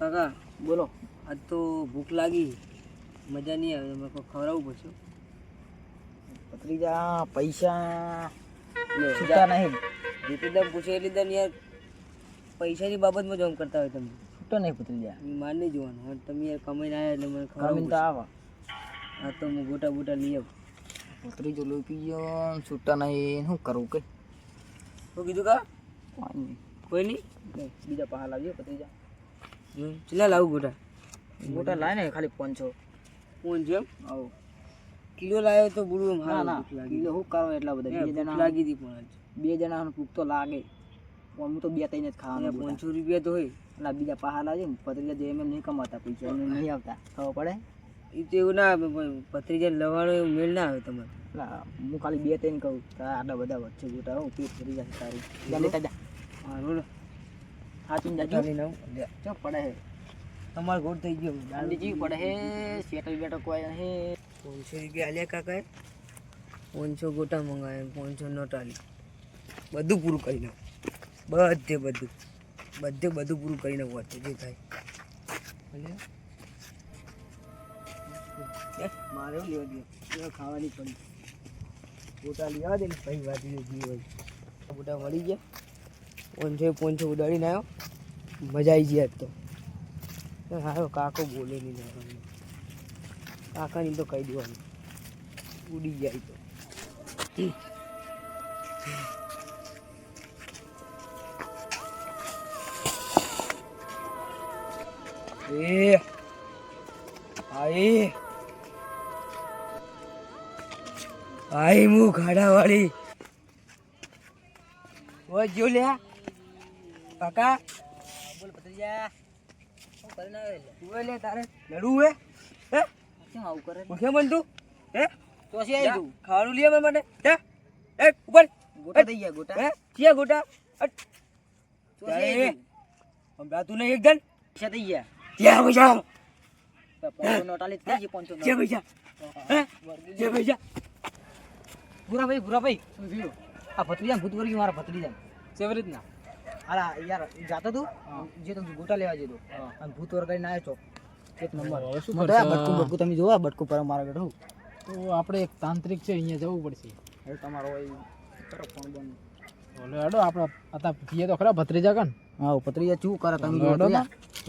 કાકા બોલો. આજ તો ભૂખ લાગી. મજા નહીં આવે તમે કોઈ ખવડાવવું પડશે? પત્રીજા પૈસા. છૂટા નહીં. જેટલી દમ પૂછે એટલી દમ યાર પૈસાની બાબતમાં જોમ કરતા હોય તમે. છૂટા નહીં પત્રીજા માર નહીં જોવાનું. હવે તમે યાર કમાઈને આવ્યા એટલે મને કામીન ખવડાવવું તો આવા. આ તો હું ગોટા બોટા લઈ આવું. પત્રીજો લોહી પી ગયો છૂટા નહીં. શું કરવું કે? શું કીધું કા કોઈ નહીં. કોઈ નહીં? નહીં, બીજા પહાડ લાવજો પત્રીજા ચલા લાવું ગોટા? ગોટા લાય ને ખાલી પાંચસો. છે એમ આવો. કિલો લાવ્યો તો બુડું ના ના કિલો શું કરો એટલા બધા? બે જણા લાગી હતી પણ બે જણા ભૂખ તો લાગે. પણ હું તો બે ત્રણ જ ખાવાનું પાંચસો રૂપિયા તો હોય. એટલે બીજા પહાડ લાવજે ને પત્રીજા જે એમ નહીં કમાતા પૈસા એમ નહીં આવતા. ખબર પડે? એ તો એવું ના પત્રીજા લવાણો એવું મેળ ના આવે તમારે. ના હું ખાલી બે ત્રણ કહું. તારા આટલા બધા વચ્ચે ગોટા હો પેટ ફરી જશે તારી. જા લેતા જા. હા બોલો. સાચું જાજો ચાલીને આવું. લે. ચો પડે હે. તમારો ગોળ થઈ ગયો. જેવી પડે હે. સેટલ બેટો કોઈ હે. પાંચસો રૂપિયા આલ્યા કાકા પાંચસો ગોટા મંગાવ્યા પાંચસો નોટ આલી. બધું પૂરું કરી નાખ. બધે બધું. બધે બધું પૂરું કરી નાખું અત્યારે જે થાય. મારે લેવા દે. ખાવાની પડી. ગોટા લેવા દે ને પછી વાત જે હોય. ગોટા મળી ગયા. પાંચસો પોંચે ઉડાડીને આવ્યો મજા આવી જાય તો. હારો કાકો બોલે નહીં કાકાની તો કહી દેવાનું. ઉડી જાય તો. એ, આઈ. આઈ હું ખાડા વાળી ઓ જો લે કાકા બોલ પત્રીજા શું કરીને આવે તું લે તારે લડવું હે હે કેમ આવું કરે ઓળખે મન તું હે છે આવી તું ખાવાનું લઈ આવે માટે હે એ ઉપર ગોટા થઈ ગયા ગોટા હે ચિયા ગોટા છે આવી હમણાં તું નહીં એકદમ પૈસા થઈ ગયા ત્યાં પૈસા ભૂરા ભાઈ ભૂરા ભાઈ શું થયું આ ભત્રીજા ભૂત વળી ગયું મારા ભત્રીજા કેવી રીતના અલા યાર જાતો તું જે તું ગોટા લેવા જતો અને ભૂત વરગાડી ના આવ્યો એક નંબર. હવે શું આ બટકું બટકું તમે જોવા બટકું પર મારા બેઠું તો આપણે એક તાંત્રિક છે અહીંયા જવું પડશે. હવે તમારો એ કરો ફોન બંધ ઓલે હેડો આપણે આતા પીએ તો ખરા ભત્રીજા કન હા ભત્રીજા શું કરે તમે હેડો.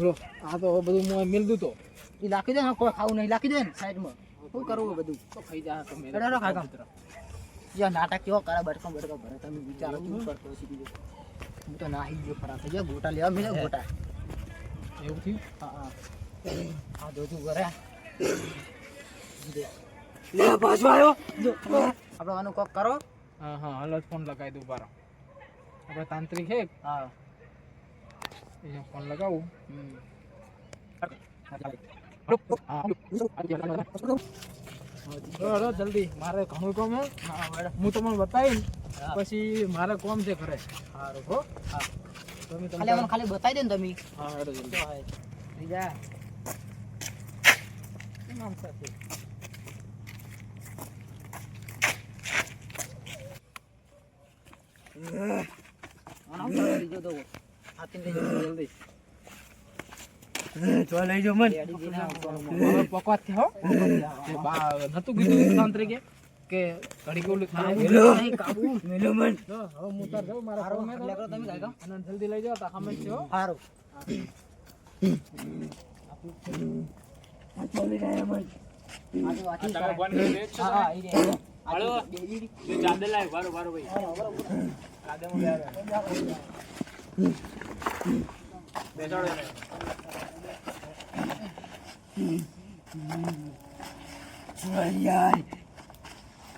લો આ તો બધું મોય મિલ દઉં તો એ લાખી દે ને કોઈ ખાવું નહીં લાખી દે ને સાઈડમાં. શું કરવું બધું? તો ખાઈ જા તમે. હેડો, ખાઈ કામ જ્યાં નાટક કેવો કરે બટકો બટકો ભરે તમે વિચારો શું કરતો દો હું તો નાહી ગયો ખરા થઈ ગયા ગોટા લેવા મેં ગોટા. એવું થયું? હા હા. આ જોજુ કરે લે પાછો આવ્યો આપણે આનું કોક કરો. હા હા હાલો જ ફોન લગાવી દઉં બારો આપણે તાંત્રિક છે હા. એ ફોન લગાવું. હમ. હેડો જલ્દી. મારે ઘણું કામ હે. હું તમને બતાવીને પછી મારે કોમ છે ઘરે. સારું હો? તમે ખાલી બતાવી દે ને તમે. હા હેડો જલ્દી. બીજા. શું નામ સાથે? આનો? તો હાથીને લઈ જલ્દી. તો લઈ જાઓ મન પકવાત થયો તે નતું કીધું તાંત્રિકે કે ઘડી કોલ કાબુ મેલો મન જો હવે હું તાર જાવ મારા સારું ફોન એટલે કરો તમે કામ. અને જલ્દી લઈ જાઓ તા હમે છો હારો હો. સારું આ ચાલી રહ્યા મન વાંચી તમે. કરી. હા, હા, ઈ રે, હાલો. ચાદર લાય, વારો, વારો ભાઈ. હા. બેસાડો. ચોરાઈ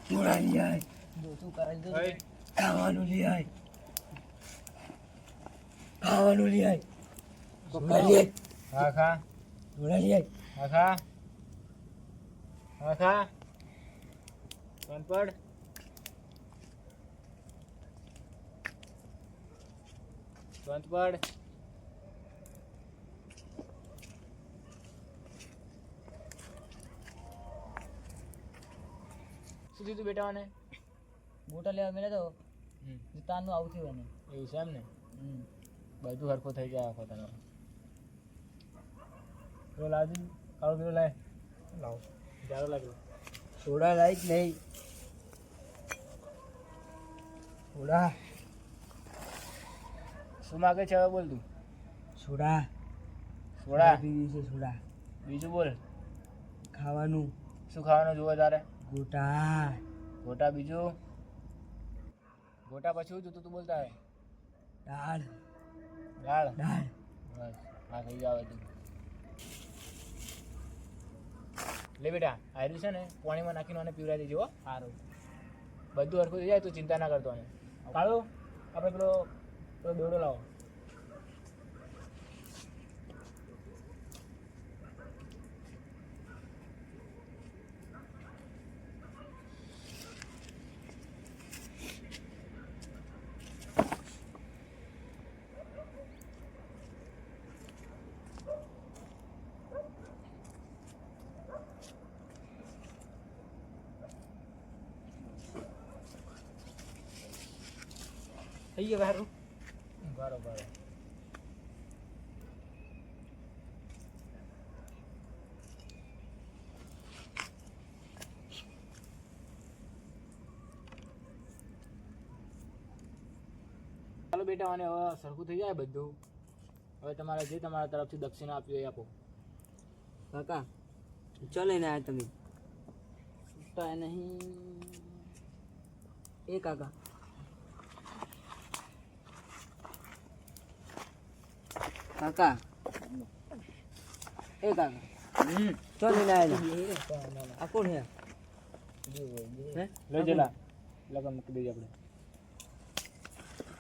ચોરાઈ આય. જો શું કરે છે, જો. ભાઈ, ખાવાનું લઈ આય. ખાવાનું લઈ આય. લે હા ખા ચોરા હા ખા હા ખા પડ. બંધ પડ. શું થયું બેટા મને બોટલ લેવા મેળે તો તારનું આવું થયું એને. એવું છે એમ ને. બધું હરખો થઈ ગયા આખો તને તો લાવજી કાળો પીળો લાય. લાવ. જાડો લાગ્યો સોડા લાઈક નહીં? સોડા. શું માગે છે હવે બોલ તું? સોડા? સોડા પીવી છે સોડા. બીજું બોલ. ખાવાનું. શું ખાવાનું જોવે તારે? ગોટા. ગોટા બીજું? ગોટા પછી શું જોતું તું બોલતા હોય દાળ. દાળ? દાળ. બસ હા થઈ જાવ તું. લે બેટા આયરું છે ને પાણીમાં નાખીને મને પીવડાવી દેજો સારું. બધું હરખું થઈ જાય તું ચિંતા ના કરતો કાળો આપણે પેલો પેલો દોડો લાવો. થઈ ગયો હારું બરોબર ચાલો બેટા અને હવે સરખું થઈ જાય બધું. હવે તમારે જે તમારા તરફથી દક્ષિણા આપી હોય એ આપો. કાકા ચો લઈને આવ્યા તમે? છૂટા નહીં. એ કાકા. કાકા. એ કાકા. ચો લઈને આવ્યા આ કોણ હે હે? લઈ જલા. લગન મૂકી દઈએ આપણે.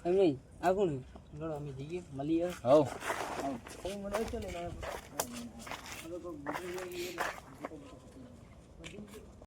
એમ નહીં? આ કોણ હે લડો અમે જઈએ. મળીએ. હવ. મને ચો લઈને આવ્યા